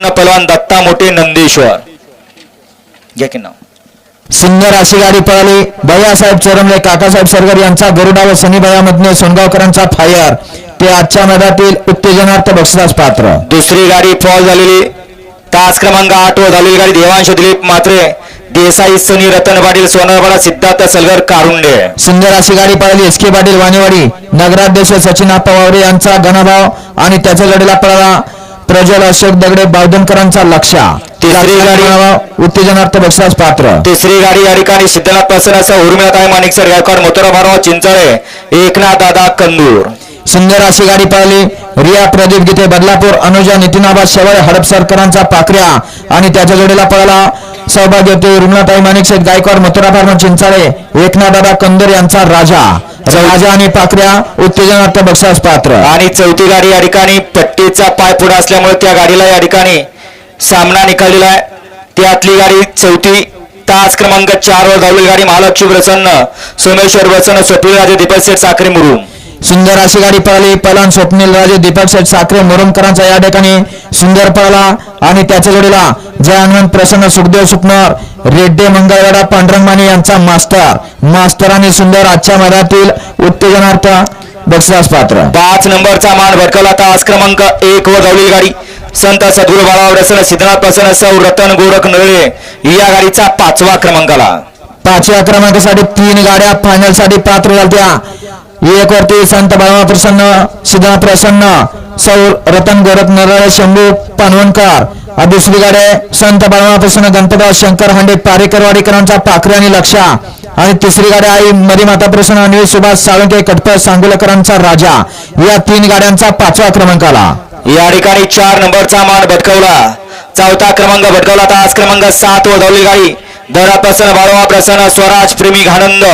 पहलवान दत्ता मोठे नंदेश्वर। घ्या की नाव। सुंदर अशी गाडी पळाली. भैयासाहेब चोरमले काकासाहेब सरगर यांचा गरुडा व सनीबायामधने सोनगावकरांचा फायर ते आजच्या मैदानातील उत्तेजनार्थ बक्षिसास पात्र. दुसरी गाडी फॉल झालेली. तास क्रमांक आठ वर झालेली गाडी देवांश दिलीप मात्रे. देसाई सनी रतन पाटील सोनारपाडा सिद्धार्थ सलगर कारुंडे. सुंदर अशी गाडी पळाली. S K Patil Waniwadi. नगराध्यक्ष सचिन पवारे यांचा घनभाव आणि त्याच्या जोडीला पळाला. प्रज्वल अशोक दगडे बावधनकरांचा लक्ष तिसरी गाडी- उत्तेजनार्थ बक्षिसास पात्र. तिसरी गाडी या ठिकाणी सिद्धनाथ प्रसन्नासह उर्मिळाताई माणिकसर गायकवाड मोतरा भारवा चिंचाळे एकनाथ दादा कंदूर. सुंदर अशी गाडी पळाली रिया प्रदीप गीते बदलापूर अनुजा नितीनाबा शेवळे हडपसरकरांचा पाकऱ्या आणि त्याच्या जोडीला पळाला सौभाग्यवती रुग्णाताई माणिकशेठ गायकवाड मथुरा फार्मा चिंचाळे एकनाथदादा कंदर यांचा राजा. राजा आणि पाकऱ्या उत्तेजनार्थ बक्षास पात्र. आणि चौथी गाडी या ठिकाणी पट्टीचा पाय पुढे असल्यामुळे त्या गाडीला या ठिकाणी सामना निकाललेला आहे. त्यातली गाडी चौथी तास क्रमांक चार वर धावलेली गाडी महालक्ष्मी प्रसन्न सोमेश्वर प्रसन्न स्वप्नील राजे दीपक शेठ साखरे मुरुम. सुंदर अशी गाडी पळाली. पलान स्वप्नील राजे दीपक शेठ साखरे मुरुमकरांचा या ठिकाणी सुंदर पळाला. आणि त्याच्या जोडीला जय हनुमंत प्रसन्न सुखदेव सुपनर रेड्डे मंगळवाडा पांडुरंग माने यांचा मास्तर मास्तर आणि सुंदर आजच्या मैदानातील उत्तेजनार्थ बक्षिसास पात्र. पाच नंबरचा मान भटकवला तास क्रमांक एक वर धावलेली गाडी. संत सद्गुरू बाळावर प्रसन्न सिद्धनाथ प्रसन्न सौ रतन गोरख नळे या गाडीचा पाचवा क्रमांकाला. पाचव्या क्रमांकासाठी तीन गाड्या फायनलसाठी पात्र झाल्या एक वरती संत बाळमा प्रसन्न सिद्धा प्रसन्न सौ रतन गोरख नरळ शंभू पानवणकर दुसरी गाडी संत बाळमा प्रसन्न गणपतराव शंकर हांडे पारेकरवाडीकरांचा पाखरे आणि लक्षा आणि तिसरी गाडी आई मरीमाता प्रसन्न अनिल सुभाष साळुंके कटपळ सांगोलकरांचा राजा या तीन गाड्यांचा पाचवा क्रमांक आला या ठिकाणी चार नंबरचा मान भटकवला. चौथा क्रमांक भटकवला. तास क्रमांक सात व धावलेली गाडी दरा प्रसन्न बाळवा प्रसन्न स्वराज प्रेमी घानंद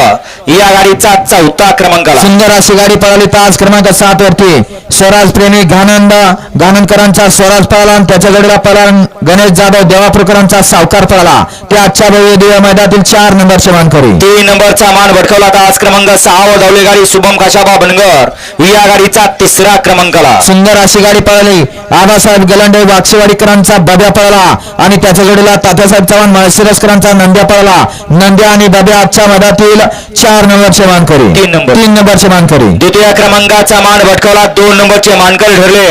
या गाडीचा चौथा क्रमांक सुंदर अशी गाडी पळाली तास क्रमांक सात वरती. स्वराज प्रेमी घानंद घानंदकरांचा स्वराज पळाला आणि त्याच्या जोडीला पळाला गणेश जाधव देवापूरकरांचा सावकार पळाला. ते आजच्या भव्य दिव्य मैदानातील चार नंबरचे मानकरी तीन नंबरचा मान भटकवला तास क्रमांक सहा वर धावलेली गाडी शुभम काशाबा बनगर. या गाडीचा तिसरा क्रमांकाला. सुंदर अशी गाडी पळाली. आबासाहेब गलांडे वाक्षेवाडीकरांचा बब्या पळाला आणि त्याच्या जोडीला तात्यासाहेब चव्हाण माळशिरसकरांचा नंद्या पळाला. नंद्या आणि बब्या आजच्या मैदानातील चार नंबरचे मानकरी तीन नंबर. तीन नंबरचे मानकरी द्वितीय क्रमांकाचा मान भटकवला दोन नंबरचे मानकर ठरले.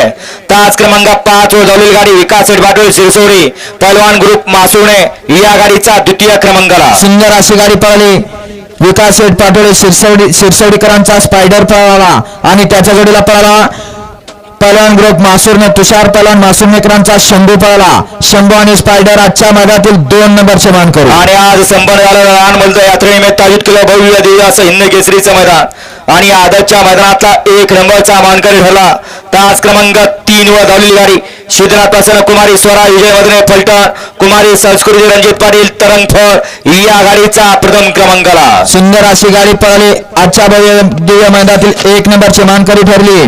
तास क्रमांक पाच वर धावलेली गाडी विकास शेठ पाटील सिरसोडी पहलवान ग्रुप मासुणे या गाडीचा द्वितीय क्रमांकाला. सुंदर अशी गाडी पळाली. विकास शेठ पाटोळे शिरसवडी शिरसवडीकरांचा स्पायडर पळाला आणि त्याच्या जोडीला पळाला. पलवान ग्रुप मासूरने तुषार पलवान मासूरनेकरांचा शंभू पळाला. शंभू आणि स्पायडर आजच्या मैदानातील दोन नंबरचे मान करू. आणि आज संपन्न झालं लहान मुलगा यात्रेनिमित्त आयोजित केलं भव्य दिव्य असं हिंद केसरीचं मैदान. आणि आदतच्या मैदानातला एक नंबरचा मानकरी ठरला तास क्रमांक तीन वर धावलेली गाडी. सिद्धनाथ प्रसन्न कुमारी स्वरा विजय मधने फलटण कुमारी संस्कृती रणजित पाटील तरंगफळ या गाडीचा प्रथम क्रमांकाला. सुंदर अशी गाडी पळाली. आजच्या भव्य दिव्य मैदानातील एक नंबरची मानकरी ठरली.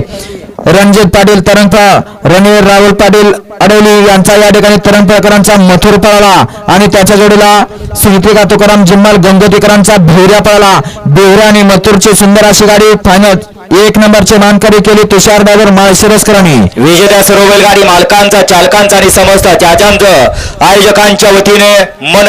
रणजित पाटील तरंगफळ रणवीर राहुल पाटील अडवली यांचा या ठिकाणी तरंगफळकरांचा मथुर पळाला. आणि त्याच्या जोडीला सुमित्रिका तुकाराम जिम्माल गंगोतीकरांचा भेऱ्या पळाला. भेऱ्या आणि मथुरची सुंदर अशी गाडी फायनल एक नंबरची मानकरी केली तुषार बाबर माळशिरसकरांनी. विजेत्या सर्व बैलगाडी मालकांचा चालकांचा आणि समस्त चाचांचं आयोजकांच्या वतीने मन